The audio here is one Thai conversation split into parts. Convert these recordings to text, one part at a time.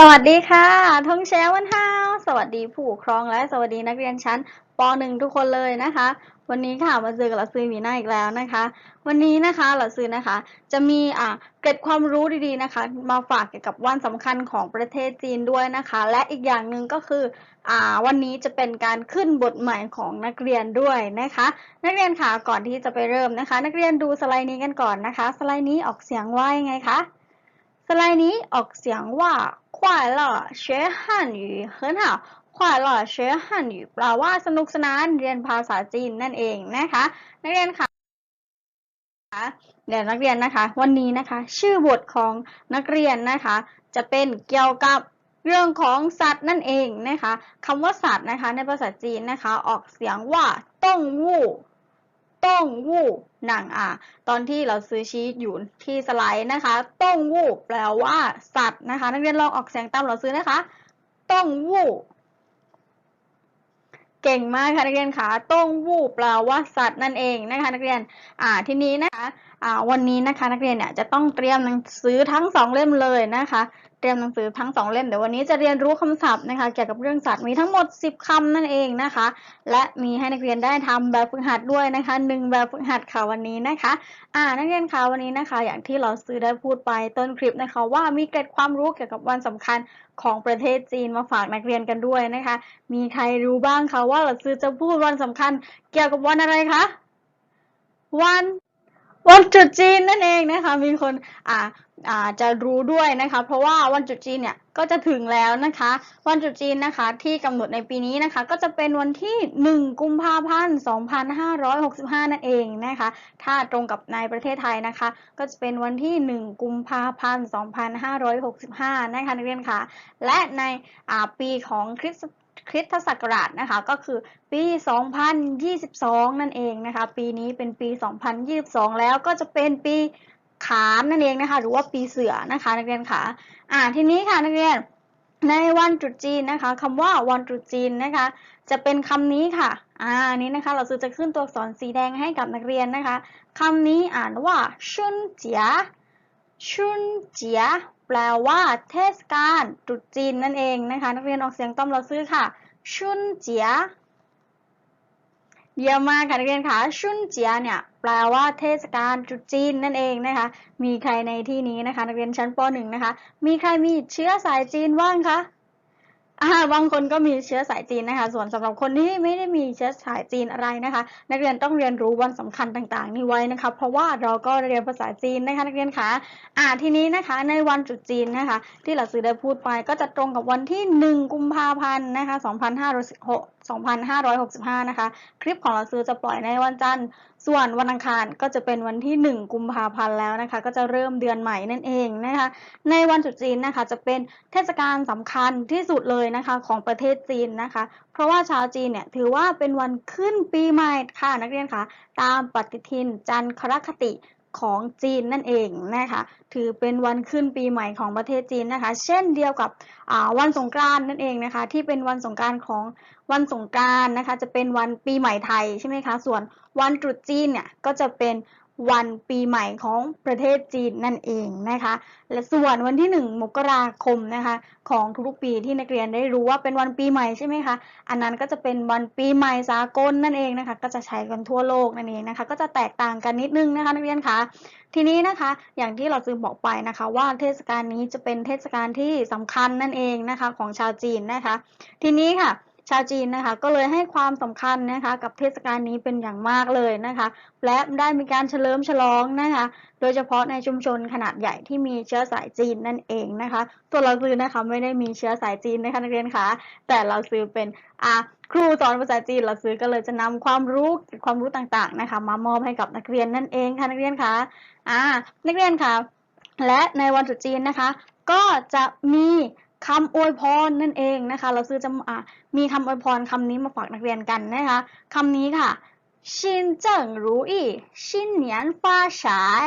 สวัสดีค่ะทงแชร์วันฮาวสวัสดีผู้ปกครองและสวัสดีนักเรียนชั้นป .1 ทุกคนเลยนะคะ วันนี้ค่ะมาเจอกับหลักซื้อหมีหน้าอีกแล้วนะคะ วันนี้นะคะหลักซื้อนะคะ จะมีอ่าเกร็ดความรู้ดีๆนะคะ มาฝากเกี่ยวกับวันสำคัญของประเทศจีนด้วยนะคะ และอีกอย่างหนึ่งก็คืออ่าวันนี้จะเป็นการขึ้นบทใหม่ของนักเรียนด้วยนะคะ นักเรียนค่ะก่อนที่จะไปเริ่มนะคะ นักเรียนดูสไลด์นี้กันก่อนนะคะ สไลด์นี้ออกเสียงว่ายังไงคะสไลด์นี้ออกเสียงว่า 快乐学汉语很好快乐学汉语แปลว่าสนุกสนานเรียนภาษาจีนนั่นเองนะคะ นักเรียนค่ะเดี๋ยวนักเรียนนะคะ วันนี้นะคะ ชื่อบทของนักเรียนนะคะ จะเป็นเกี่ยวกับเรื่องของสัตว์นั่นเองนะคะคำว่าสัตว์นะคะ ในภาษาจีนนะคะ ออกเสียงว่าต้งวู่ ต้งวู่หนังอะตอนที่เราซื้อชีสอยู่ที่สไลด์นะคะ ต้งวู่แปลว่าสัตว์นะคะ นักเรียนลองออกเสียงตามเราซื้อนะคะ ต้งวู่เก่งมากค่ะนักเรียนคะต้งวู่แปลว่าสัตว์นั่นเองนะคะ นักเรียนอ่าทีนี้นะคะอ่าวันนี้นะคะนักเรียนเนี่ยจะต้องเตรียมหนังสือทั้งสองเล่มเลยนะคะ รียมหนังสือทั้งสองเล่มเดี๋ยววันนี้จะเรียนรู้คำศัพท์นะคะ เกี่ยวกับเรื่องสัตว์มีทั้งหมด 10คำนั่นเองนะคะ และมีให้นักเรียนได้ทำแบบฝึกหัดด้วยนะคะหนึ่งแบบฝึกหัดค่ะวันนี้นะคะ อ่านักเรียนคะวันนี้นะคะ อย่างที่เราซื้อได้พูดไปต้นคลิปนะคะ ว่ามีเกร็ดความรู้เกี่ยวกับวันสำคัญของประเทศจีนมาฝากนักเรียนกันด้วยนะคะ มีใครรู้บ้างคะว่าเราซื้อจะพูดวันสำคัญ เกี่ยวกับวันอะไรคะวันวันตรุษจีนนั่นเองนะคะ มีคนอ่าอ่า จะรู้ด้วยนะคะ เพราะว่าวันตรุษจีนเนี่ยก็จะถึงแล้วนะคะ วันตรุษจีนนะคะที่กำหนดในปีนี้นะคะ ก็จะเป็นวันที่ 1 กุมภาพันธ์ 2565 นั่นเองนะคะ ถ้าตรงกับในประเทศไทยนะคะ ก็จะเป็นวันที่ 1 กุมภาพันธ์ 2565 นะคะนักเรียนค่ะ และในปีของคริสต์คริสตศักราชนะคะก็คือปี 2022 นั่นเองนะคะ ปีนี้เป็นปี 2022 แล้วก็จะเป็นปี ขานนั่นเองนะคะ หรือว่าปีเสือนะคะนักเรียนค่ะอ่าทีนี้ค่ะนักเรียนในวันตรุษจีนนะคะคำว่าวันตรุษจีนนะคะ จะเป็นคำนี้ค่ะอ่านี้นะคะ เราจะขึ้นตัวอักษรสีแดงให้กับนักเรียนนะคะคำนี้อ่านว่าชุนเจียชุนเจียแปลว่าเทศกาลตรุษจีนนั่นเองนะคะ นักเรียนออกเสียงต้อมเราซื้อค่ะชุนเจีย เยี่ยมมากค่ะนักเรียนคะชุนเจียเนี่ยแปลว่าเทศกาลตรุษจีนนั่นเองนะคะ มีใครในที่นี้นะคะ นักเรียนชั้นป .1 นะคะ มีใครมีเชื้อสายจีนบ้างคะอ่าบางคนก็มีเชื้อสายจีนนะคะ ส่วนสำหรับคนที่ไม่ได้มีเชื้อสายจีนอะไรนะคะ นักเรียนต้องเรียนรู้วันสำคัญต่างๆ นี้ไว้นะคะ เพราะว่าเราก็เรียนภาษาจีนนะคะ นักเรียนคะอ่าทีนี้นะคะ ในวันตรุษจีนนะคะ ที่หลักสูตรได้พูดไปก็จะตรงกับวันที่ 1 กุมภาพันธ์นะคะ256 2565 นะคะ คลิปของเราซื้อจะปล่อยในวันจันทร์ ส่วนวันอังคารก็จะเป็นวันที่ 1 กุมภาพันธ์แล้วนะคะ ก็จะเริ่มเดือนใหม่นั่นเองนะคะ ในวันตรุษจีนนะคะจะเป็นเทศกาลสำคัญที่สุดเลยนะคะของประเทศจีนนะคะ เพราะว่าชาวจีนเนี่ยถือว่าเป็นวันขึ้นปีใหม่ค่ะนักเรียนคะตามปฏิทินจันทรคติ ของจีนนั่นเองนะคะถือเป็นวันขึ้นปีใหม่ของประเทศจีนนะคะ เช่นเดียวกับวันสงกรานต์นั่นเองนะคะ ที่เป็นวันสงกรานต์ของวันสงกรานต์นะคะ จะเป็นวันปีใหม่ไทยใช่ไหมคะ ส่วนวันตรุษจีนเนี่ยก็จะเป็น วันปีใหม่ของประเทศจีนนั่นเองนะคะ และส่วนวันที่ 1 มกราคมนะคะ ของทุกๆปีที่นักเรียนได้รู้ว่าเป็นวันปีใหม่ใช่ไหมคะ อันนั้นก็จะเป็นวันปีใหม่สากลนั่นเองนะคะ ก็จะใช้กันทั่วโลกนั่นเองนะคะ ก็จะแตกต่างกันนิดนึงนะคะนักเรียนคะ ทีนี้นะคะอย่างที่เราซึงบอกไปนะคะว่าเทศกาลนี้จะเป็นเทศกาลที่สำคัญนั่นเองนะคะของชาวจีนนะคะ ทีนี้ค่ะ ชาวจีนนะคะ ก็เลยให้ความสำคัญนะคะ กับเทศกาลนี้เป็นอย่างมากเลยนะคะ และได้มีการเฉลิมฉลองนะคะ โดยเฉพาะในชุมชนขนาดใหญ่ที่มีเชื้อสายจีนนั่นเองนะคะ ตัวเราซื้อนะคะไม่ได้มีเชื้อสายจีนนะคะนักเรียนคะแต่เราซื้อเป็นอาครูสอนภาษาจีนเราซื้อก็เลยจะนำความรู้ความรู้ต่างๆนะคะ มามอบให้กับนักเรียนนั่นเองค่ะนักเรียนคะอ่านักเรียนคะและในวันตรุษจีนนะคะ ก็จะมี คำอวยพรนั่นเองนะคะ เราซื้อจะอ่ามีคำอวยพรคำนี้มาฝากนักเรียนกันนะคะคำนี้ค่ะชินเจิ้งรู้อี้ชินเหนียนฟ้าฉาย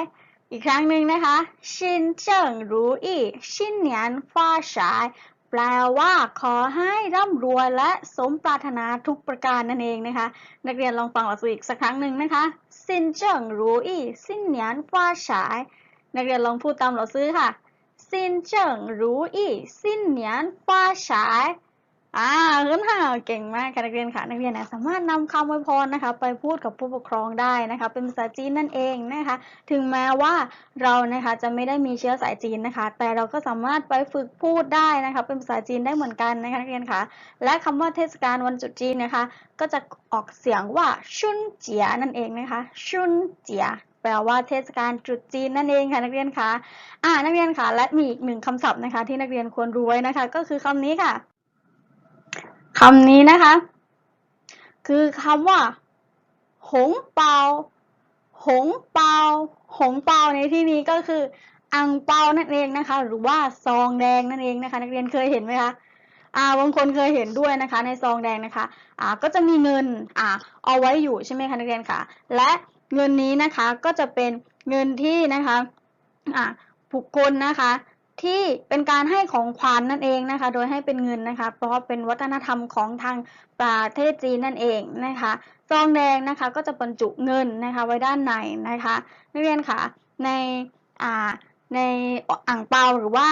อีกครั้งหนึ่งนะคะชินเจิ้งรู้อี้ชินเหนียนฟ้าฉายแปลว่าขอให้ร่ำรวยและสมปรารถนาทุกประการนั่นเองนะคะ นักเรียนลองฟังหลักสูตรอีกสักครั้งหนึ่งนะคะซินเจิ้งรู้อี้ซินเหนียนฟ้าฉาย นักเรียนลองพูดตามหลักซื้อค่ะ ซินเจิ้งรู้อี้ซินเหนียนฟ้าฉายอ่าเฮิรนห่าวเก่งมากค่ะนักเรียนค่ะนักเรียนนะสามารถนำคำอวยพรนะคะ ไปพูดกับผู้ปกครองได้นะคะ เป็นภาษาจีนนั่นเองนะคะ ถึงแม้ว่าเรานะคะจะไม่ได้มีเชื้อสายจีนนะคะ แต่เราก็สามารถไปฝึกพูดได้นะคะ เป็นภาษาจีนได้เหมือนกันนะคะนักเรียนค่ะ และคำว่าเทศกาลวันตรุษจีนนะคะ ก็จะออกเสียงว่าชุนเจียนั่นเองนะคะชุนเจีย ลว่าเทศกาลตรุษจีนนั่นเองค่ะนักเรียนคะอ่านักเรียนคะและมีอีกหนึ่งคำศัพท์นะคะ ที่นักเรียนควรรู้ไว้นะคะ ก็คือคำนี้ค่ะคำนี้นะคะ คือคำว่าหงเปาหงเปาหงเปาในที่นี้ก็คืออังเปานั่นเองนะคะ หรือว่าซองแดงนั่นเองนะคะ นักเรียนเคยเห็นไหมคะอ่าบางคนเคยเห็นด้วยนะคะ ในซองแดงนะคะอ่าก็จะมีเงินอ่าเอาไว้อยู่ใช่ไหมคะนักเรียนคะและ เงินนี้นะคะก็จะเป็นเงินที่นะคะบุคคลนะคะที่เป็นการให้ของขวัญนนั่นเองนะคะ โดยให้เป็นเงินนะคะ เพราะเป็นวัฒนธรรมของทางประเทศจีนนั่นเองนะคะซองแดงนะคะก็จะบรรจุเงินนะคะไว้ด้านในนะคะนักเรียนคะในอ่าในอ่างเปาหรือว่า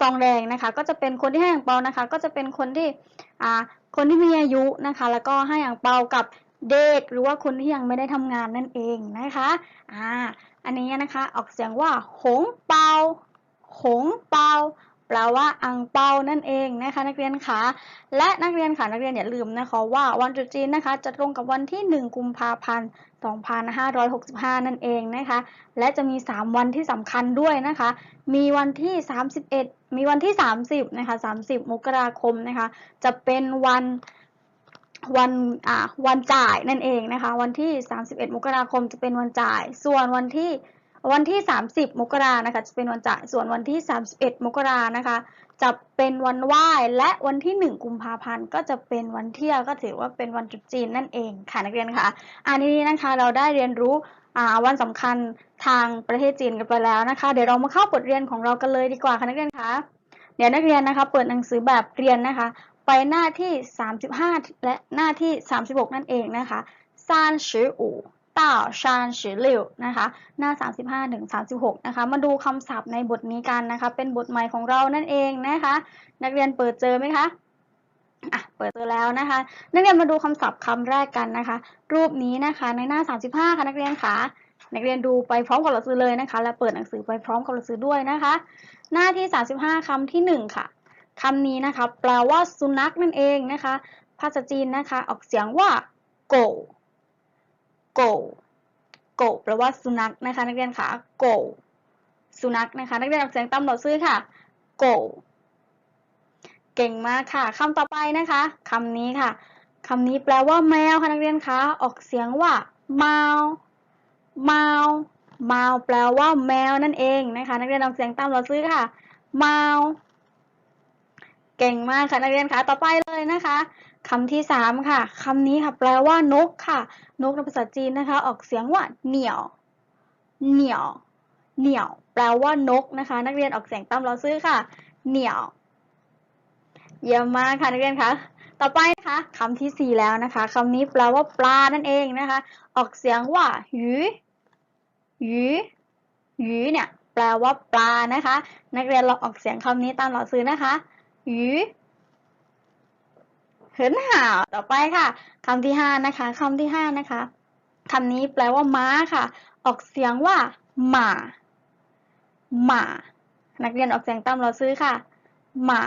ซองแดงนะคะ ก็จะเป็นคนที่ให้อ่างเปานะคะ ก็จะเป็นคนที่อ่าคนที่มีอายุนะคะ แล้วก็ให้อ่างเปากับ เด็กหรือว่าคนที่ยังไม่ได้ทำงานนั่นเองนะคะอ่าอันนี้นะคะออกเสียงว่า หงเปา หงเปาแปลว่าอังเปานั่นเองนะคะ นักเรียนคะและนักเรียนค่ะนักเรียนอย่าลืมนะคะว่าวันตรุษจีนนะคะ จะตรงกับวันที่ 1 กุมภาพันธ์ 2565 นั่นเองนะคะ และจะมี 3 วันที่สำคัญด้วยนะคะ มีวันที่ 31 มีวันที่ 30 นะคะ 30 มกราคมนะคะ จะเป็นวัน วันอ่าวันจ่ายนั่นเองนะคะ วันที่ 31 มกราคมจะเป็นวันจ่าย ส่วนวันที่วันที่ 30 มกรานะคะ จะเป็นวันจ่าย ส่วนวันที่ 31 มกรานะคะ จะเป็นวันไหว้และวันที่ 1 กุมภาพันธ์ก็จะเป็นวันเที่ยวก็ถือว่าเป็นวันตรุษจีนนั่นเองค่ะนักเรียนคะอันนี้นะคะเราได้เรียนรู้วันสำคัญทางประเทศจีนกันไปแล้วนะคะ เดี๋ยวเรามาเข้าบทเรียนของเรากันเลยดีกว่าค่ะนักเรียนคะเดี๋ยวนักเรียนนะคะ เปิดหนังสือแบบเรียนนะคะ ไปหน้าที่ 35 และหน้าที่ 36 นั่นเองนะคะซานชืออู่ต้าชานชือหลิวนะคะหน้า 35ถึง36 นะคะ มาดูคำศัพท์ในบทนี้กันนะคะ เป็นบทใหม่ของเรานั่นเองนะคะ นักเรียนเปิดเจอไหมคะอะเปิดเจอแล้วนะคะ นักเรียนมาดูคำศัพท์คำแรกกันนะคะ รูปนี้นะคะในหน้า 35 ค่ะนักเรียนคะนักเรียนดูไปพร้อมกับเราซื้อเลยนะคะ และเปิดหนังสือไปพร้อมกับเราซื้อด้วยนะคะ หน้าที่ 35คำที่ 1 ค่ะ คำนี้นะคะ แปลว่าสุนัขนั่นเองนะคะ ภาษาจีนนะคะ ออกเสียงว่าโกโกโกแปลว่าสุนัขนะคะ นักเรียนคะโกสุนัขนะคะ นักเรียนออกเสียงตามหลอดซื้อค่ะโกเก่งมากค่ะคำต่อไปนะคะคำนี้ค่ะคำนี้แปลว่าแมวค่ะนักเรียนคะออกเสียงว่าเมาเมาเมาแปลว่าแมวนั่นเองนะคะ นักเรียนออกเสียงตามหลอดซื้อค่ะเมา เก่งมากค่ะนักเรียนคะต่อไปเลยนะคะคำที่สามค่ะคำนี้ค่ะแปลว่านกค่ะ นกในภาษาจีนนะคะ ออกเสียงว่าเหนียว เหนียว เหนียว แปลว่านกนะคะ นักเรียนออกเสียงตามเราซื้อค่ะ เหนียว เยี่ยมมากค่ะนักเรียนคะต่อไปนะคะคำที่สี่แล้วนะคะคำนี้แปลว่าปลานั่นเองนะคะ ออกเสียงว่าหยูหยูหยูเนี่ย แปลว่าปลานะคะ นักเรียนลองออกเสียงคำนี้ตามเราซื้อนะคะ หยูเหินห่าวต่อไปค่ะคำที่ห้านะคะคำที่ห้านะคะคำนี้แปลว่าม้าค่ะ ออกเสียงว่าหมาหมานักเรียนออกเสียงตามเราซื้อค่ะหมา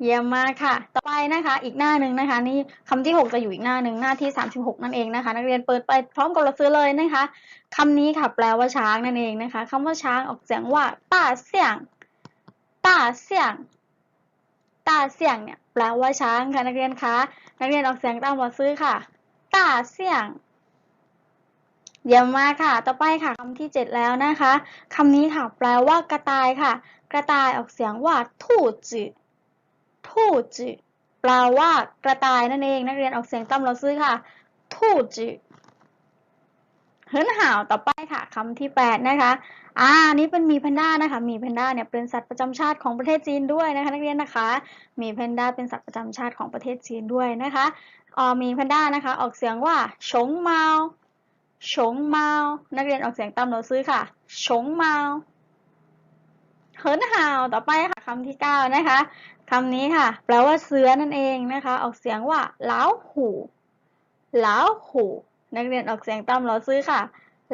เยี่ยมมากค่ะ ต่อไปนะคะ อีกหน้าหนึ่งนะคะ นี่คำที่หกจะอยู่อีกหน้าหนึ่งหน้าที่สามสิบหกนั่นเองนะคะ นักเรียนเปิดไปพร้อมกับเราซื้อเลยนะคะคำนี้ค่ะ แปลว่าช้างนั่นเองนะคะคำว่าช้างออกเสียงว่าต้าเสียงต้าเสียง ตาเสี่ยงเนี่ยแปลว่าช้างค่ะนักเรียนคะ นักเรียนออกเสียงตามเราซื้อค่ะ ตาเสี่ยง เยี่ยมมากค่ะ ต่อไปค่ะคำที่เจ็ดแล้วนะคะ คำนี้ค่ะแปลว่ากระต่ายค่ะ กระต่ายออกเสียงว่าทูจืทูจืแปลว่ากระต่ายนั่นเอง นักเรียนออกเสียงตามเราซื้อค่ะ ทูจืเฮิรนห่าวต่อไปค่ะคำที่แปดนะคะ อ่านี้เป็นมีแพนด้านะคะ มีแพนด้าเนี่ยเป็นสัตว์ประจำชาติของประเทศจีนด้วยนะคะ นักเรียนนะคะ มีแพนด้าเป็นสัตว์ประจำชาติของประเทศจีนด้วยนะคะอ่ามีแพนด้านะคะ ออกเสียงว่าชงเมาชงเมา นักเรียนออกเสียงตามเราซื้อค่ะชงเมาเหิร์นห่าวต่อไปค่ะคำที่เก้านะคะคำนี้ค่ะ แปลว่าเสือนั่นเองนะคะ ออกเสียงว่าเล้าหูเล้าหู นักเรียนออกเสียงตามเราซื้อค่ะ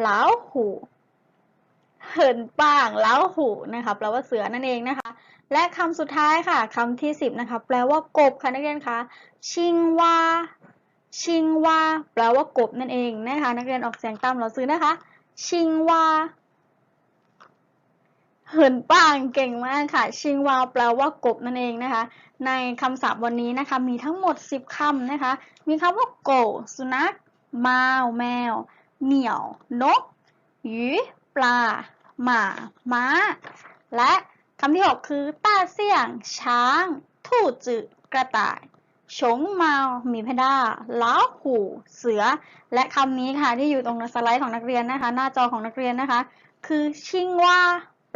เล้าหู เหินป่างเล้าหูนะคะแปลว่าเสือนั่นเองนะคะ และคำสุดท้ายค่ะคำที่สิบนะคะแปลว่ากบค่ะนักเรียนคะชิงวาชิงวาแปลว่ากบนั่นเองนะคะนักเรียนออกเสียงตามเราซื้อนะคะ ชิงวาเหินป่างเก่งมากค่ะ ชิงวาแปลว่ากบนั่นเองนะคะ ในคำศัพท์วันนี้นะคะ มีทั้งหมด 10คำนะคะ มีคำว่าโกสุนัขมาว แมว เหมียว นกหยูปลา หมาม้า และคำที่ 6 คือ ต้าเสี่ยง ช้าง ทู่จือกระต่ายฉงเมาหมีแพนด้าล้าหูเสือ และคำนี้ค่ะที่อยู่ตรงสไลด์ของนักเรียนนะคะ หน้าจอของนักเรียนนะคะ คือชิงว่า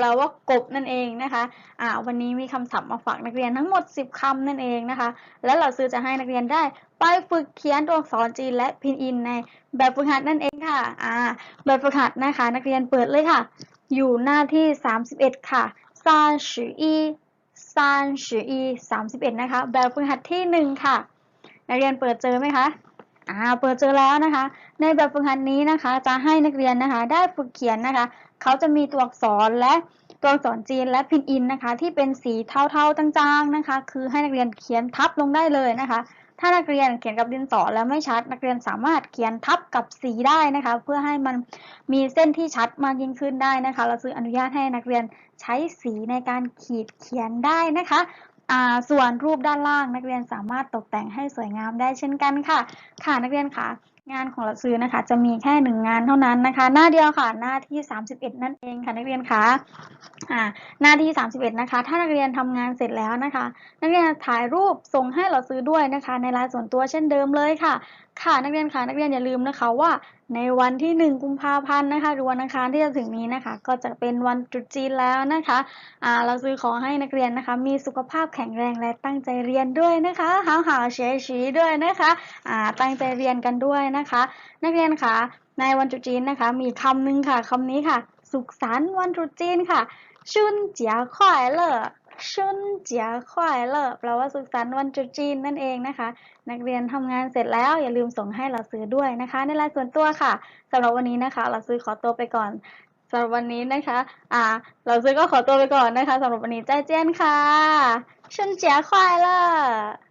ปลว่ากบนั่นเองนะคะอ่าวันนี้มีคำศัพท์มาฝากนักเรียนทั้งหมด 10คำนั่นเองนะคะ และเราซื้อจะให้นักเรียนได้ ไปฝึกเขียนตัวอักษรจีนและพินอินในแบบฝึกหัดนั่นเองค่ะอ่าแบบฝึกหัดนะคะ นักเรียนเปิดเลยค่ะ อยู่หน้าที่ 31 ค่ะซานสืออีซานสืออี31 นะคะ แบบฝึกหัดที่ 1 ค่ะ นักเรียนเปิดเจอไหมคะ อ่าเปิดเจอแล้วนะคะ ในแบบฝึกหัดนี้นะคะ จะให้นักเรียนนะคะ ได้ฝึกเขียนนะคะ เขาจะมีตัวอักษรและตัวอักษรจีนและพินอินนะคะ ที่เป็นสีเทาๆจางๆนะคะ คือให้นักเรียนเขียนทับลงได้เลยนะคะ ถ้านักเรียนเขียนกับดินสอแล้วไม่ชัด นักเรียนสามารถเขียนทับกับสีได้นะคะ เพื่อให้มันมีเส้นที่ชัดมากยิ่งขึ้นได้นะคะ เราซื้ออนุญาตให้นักเรียนใช้สีในการขีดเขียนได้นะคะ ส่วนรูปด้านล่างนักเรียนสามารถตกแต่งให้สวยงามได้เช่นกันค่ะ ค่ะนักเรียนค่ะ งานของเราซื้อนะคะ จะมีแค่หนึ่งงานเท่านั้นนะคะ หน้าเดียวค่ะ หน้าที่ 31 นั่นเองค่ะนักเรียนคะอ่าหน้าที่ 31 นะคะ ถ้านักเรียนทำงานเสร็จแล้วนะคะ นักเรียนถ่ายรูปส่งให้เราซื้อด้วยนะคะ ในไลน์ส่วนตัวเช่นเดิมเลยค่ะ ค่ะนักเรียนค่ะนักเรียนอย่าลืมนะคะว่า ในวันที่ 1 กุมภาพันธ์นะคะหรือวันอังคารที่จะถึงนี้นะคะ ก็จะเป็นวันตรุษจีนแล้วนะคะอ่าเราซื้อขอให้นักเรียนนะคะ มีสุขภาพแข็งแรงและตั้งใจเรียนด้วยนะคะหาหาเฉยฉีด้วยนะคะอ่าตั้งใจเรียนกันด้วยนะคะ นักเรียนคะในวันตรุษจีนนะคะ มีคำหนึ่งค่ะคำนี้ค่ะ สุขสันต์วันตรุษจีนค่ะชุนเจียควายเลอ ชุนเจียควายเลอแปลว่าสุขสันต์วันจุจีนนั่นเองนะคะ นักเรียนทำงานเสร็จแล้วอย่าลืมส่งให้เราซื้อด้วยนะคะ ในรายส่วนตัวค่ะสำหรับวันนี้นะคะเราซื้อขอตัวไปก่อนสำหรับวันนี้นะคะ อ่า เราซื้อก็ขอตัวไปก่อนนะคะสำหรับวันนี้ใจเจียนค่ะชุนเจียควายเลอ